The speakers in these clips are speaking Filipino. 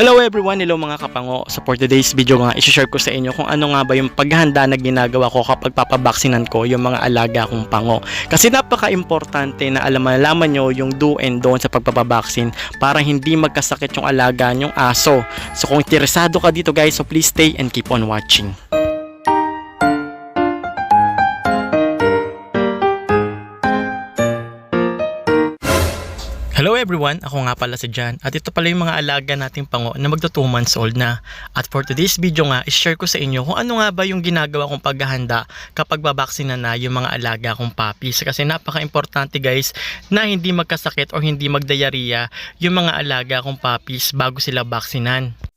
Hello everyone, hello mga kapango. So for today's video nga, isi-share ko sa inyo kung ano nga ba yung paghahanda na ginagawa ko kapag papabaksinan ko yung mga alaga kong pango. Kasi napaka-importante na alam malaman nyo yung do and don't sa pagpapabaksin para hindi magkasakit yung alaga nyong aso. So kung interesado ka dito guys, so please stay and keep on watching. Everyone, ako nga pala si Jan at ito pala yung mga alaga nating pango na magto 2 months old na. At for today's video nga, i-share ko sa inyo kung ano nga ba yung ginagawa kong paghahanda kapag babaksina na yung mga alaga kong puppies. Kasi napaka-importante guys na hindi magkasakit o hindi magdayariya yung mga alaga kong puppies bago sila baksinan.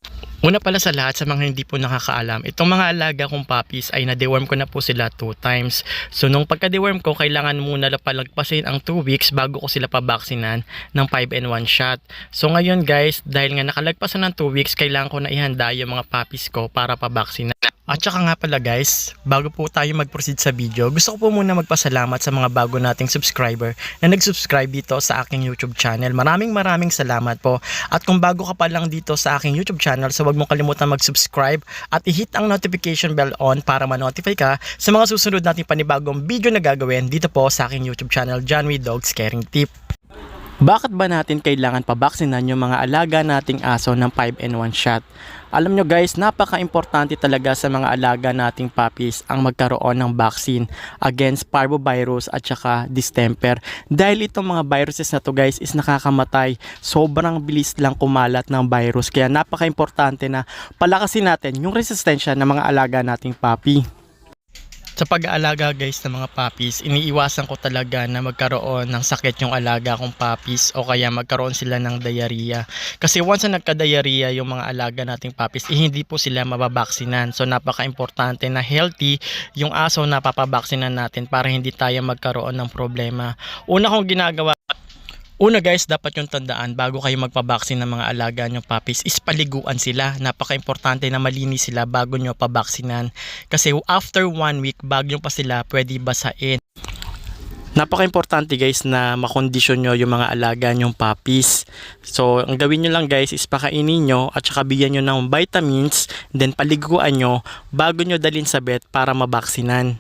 Una pala sa lahat sa mga hindi po nakakaalam, itong mga alaga kong puppies ay na-deworm ko na po sila 2 times. So nung pagka-deworm ko, kailangan muna na palagpasin ang 2 weeks bago ko sila pabaksinan ng 5 and 1 shot. So ngayon guys, dahil nga nakalagpasan ng 2 weeks, kailangan ko na ihanda yung mga puppies ko para pabaksinan. At saka nga pala guys, bago po tayo mag-proceed sa video, gusto ko po muna magpasalamat sa mga bago nating subscriber na nag-subscribe dito sa aking YouTube channel. Maraming maraming salamat po. At kung bago ka pa lang dito sa aking YouTube channel, so huwag mong kalimutan mag-subscribe at i-hit ang notification bell on para ma-notify ka sa mga susunod nating panibagong video na gagawin dito po sa aking YouTube channel, John Wee Dogs Caring Tip. Bakit ba natin kailangan pabaksinan yung mga alaga nating aso ng 5 and 1 shot? Alam nyo guys, napaka-importante talaga sa mga alaga nating puppies ang magkaroon ng vaccine against parvovirus at saka distemper. Dahil itong mga viruses na to guys is nakakamatay. Sobrang bilis lang kumalat ng virus. Kaya napaka-importante na palakasin natin yung resistensya ng mga alaga nating puppy. Sa pag-aalaga guys ng mga puppies, iniiwasan ko talaga na magkaroon ng sakit yung alaga kong puppies o kaya magkaroon sila ng diarrhea. Kasi once na nagka-diarrhea yung mga alaga nating puppies, eh, hindi po sila mababaksinan. So napaka-importante na healthy yung aso na papabaksinan natin para hindi tayo magkaroon ng problema. Una kong ginagawa Una guys, dapat yung tandaan bago kayo magpabaksin ng mga alaga nyo puppies is paliguan sila. Napaka-importante na malinis sila bago nyo pabaksinan. Kasi after one week, bago pa sila pwede basain. Napaka-importante guys na makondisyon nyo yung mga alaga nyong puppies. So, ang gawin nyo lang guys is pakainin nyo at saka bigyan nyo ng vitamins, then paliguan nyo bago nyo dalhin sa vet para mabaksinan.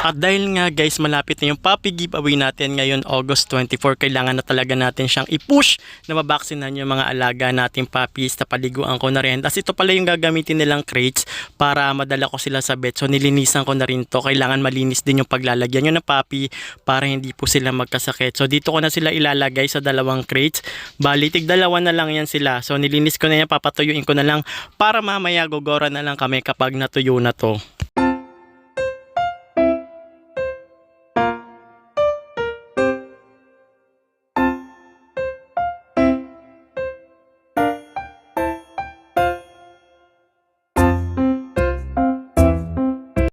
At dahil nga guys malapit na yung puppy giveaway natin ngayon August 24 kailangan na talaga natin siyang i-push na mabaksinan yung mga alaga nating puppies na paliguan ko na rin. Tapos ito pala yung gagamitin nilang crates para madala ko sila sa vet. So nilinisan ko na rin to. Kailangan malinis din yung paglalagyan nyo ng puppy para hindi po sila magkasakit. So dito ko na sila ilalagay sa dalawang crates. Bali tig dalawa na lang yan sila. So nilinis ko na yan papatuyuin ko na lang para mamaya gogora na lang kami kapag natuyo na to.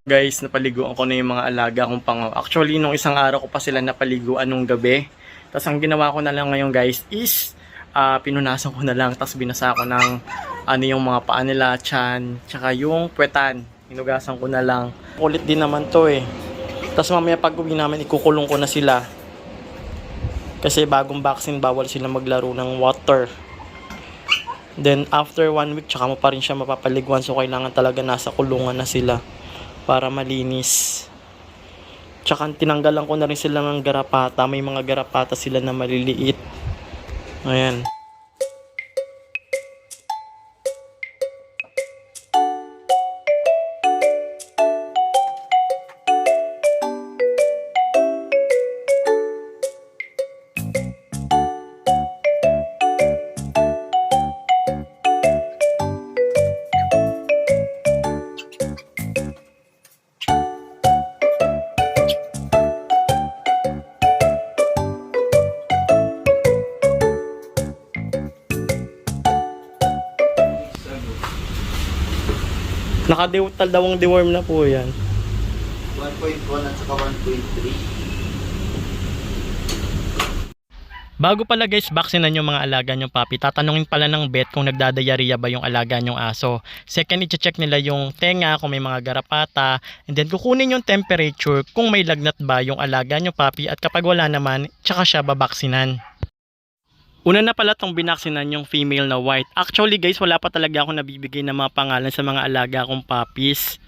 Guys, napaliguan ko na yung mga alaga kong pangaw. Actually, nung isang araw ko pa sila napaliguan nung gabi. Tapos ang ginawa ko na lang ngayon guys is ah, pinunasan ko na lang. Tapos binasa ko ng ano yung mga paa nila, chan, tsaka yung puwetan. Hinugasan ko na lang. Kulit din naman to eh. Tapos mamaya pag uwi namin, ikukulong ko na sila. Kasi bagong vaccine, bawal sila maglaro ng water. Then after one week, tsaka mo pa rin siya mapapaliguan. So kailangan talaga nasa kulungan na sila para malinis. Tsaka tinanggalan ko na rin sila ng garapata. May mga garapata sila na maliliit. Ayan. Nakadewtal dawang deworm na po yan. 1.1 at saka 1.3. Bago pala guys, vaksinan yung mga alaga nyong papi, tatanungin pala ng vet kung nagdadayariya ba yung alaga nyong aso. Second, i-check nila yung tenga, kung may mga garapata, and then kukunin yung temperature kung may lagnat ba yung alaga nyong papi at kapag wala naman, tsaka siya babaksinan. Una na pala tong binaksinan yung female na white. Actually guys, wala pa talaga ako nabibigay ng mga pangalan sa mga alaga kong puppies.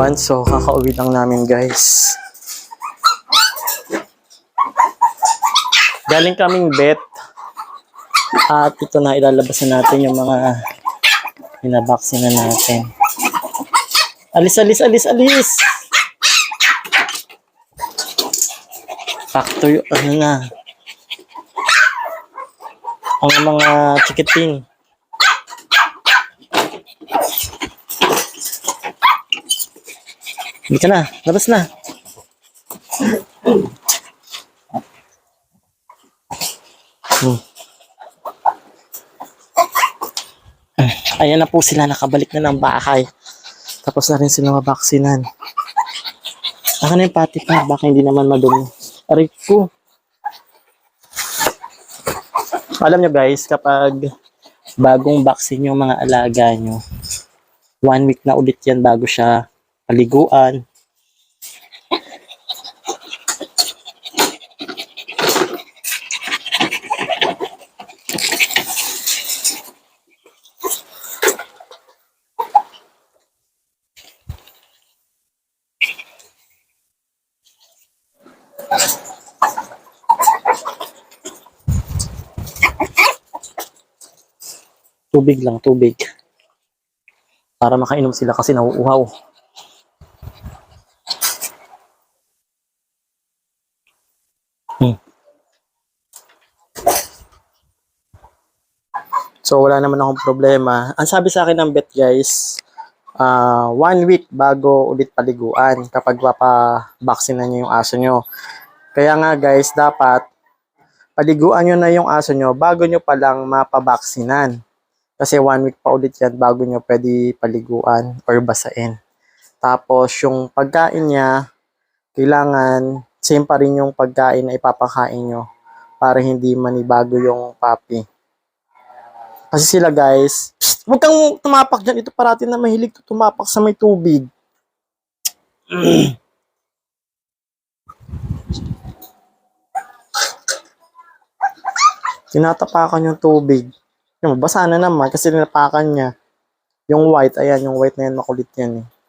1. So, kakauwi lang namin guys. Galing kaming bet. At ito na ilalabasan natin yung mga pinaboxing na natin. Alis, alis, alis, alis! Factor ano na. Ang mga chikiting. Hindi na. Labas na. Hmm. Ayan na po sila. Nakabalik na ng bahay. Tapos na rin sila mabaksinan. Saka na yung pati pa. Baka hindi naman madumi. Aray ko. Alam nyo guys, kapag bagong vaccine yung mga alaga nyo, one week na ulit yan bago siya paliguan. Tubig lang, tubig. Para makainom sila kasi nauuhaw. So wala naman akong problema. Ang sabi sa akin ng vet guys, ah one week bago ulit paliguan kapag papabaksin niyo yung aso nyo. Kaya nga guys, dapat paliguan nyo na yung aso nyo bago nyo palang mapabaksinan. Kasi one week pa ulit yan bago nyo pwede paliguan or basain. Tapos yung pagkain niya, kailangan same pa rin yung pagkain na ipapakain nyo para hindi manibago yung papi. Kasi sila guys, Psst, huwag kang tumapak dyan. Ito parati na mahilig to tumapak sa may tubig. Tinatapakan yung tubig. Yung basa na naman kasi ninapakan niya. Yung white, ayan, yung white na yan, makulit yan eh.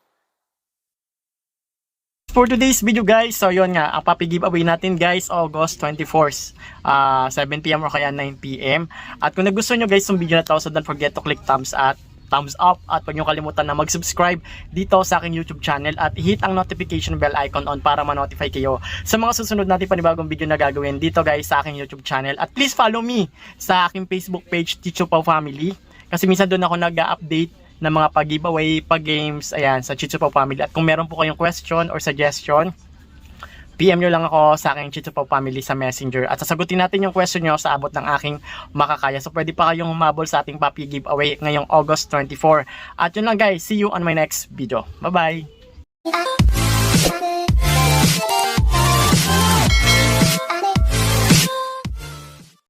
For today's video guys, so yun nga, ang papi giveaway natin guys, August 24th, uh, 7pm or kaya 9pm. At kung nagustuhan nyo guys yung video na to, so don't forget to click thumbs at thumbs up at huwag nyo kalimutan na mag-subscribe dito sa aking YouTube channel at hit ang notification bell icon on para ma-notify kayo sa mga susunod natin panibagong video na gagawin dito guys sa aking YouTube channel. At please follow me sa aking Facebook page, Chicho Pau Family. Kasi minsan doon ako nag-update ng mga pag-giveaway, pag-games, ayan, sa Chicho Pau Family. At kung meron po kayong question or suggestion, PM nyo lang ako sa aking Chito Pau family sa Messenger at sasagutin natin yung question nyo sa abot ng aking makakaya. So pwede pa kayong humabol sa ating Papi giveaway ngayong August 24. At yun lang guys, see you on my next video. Bye-bye!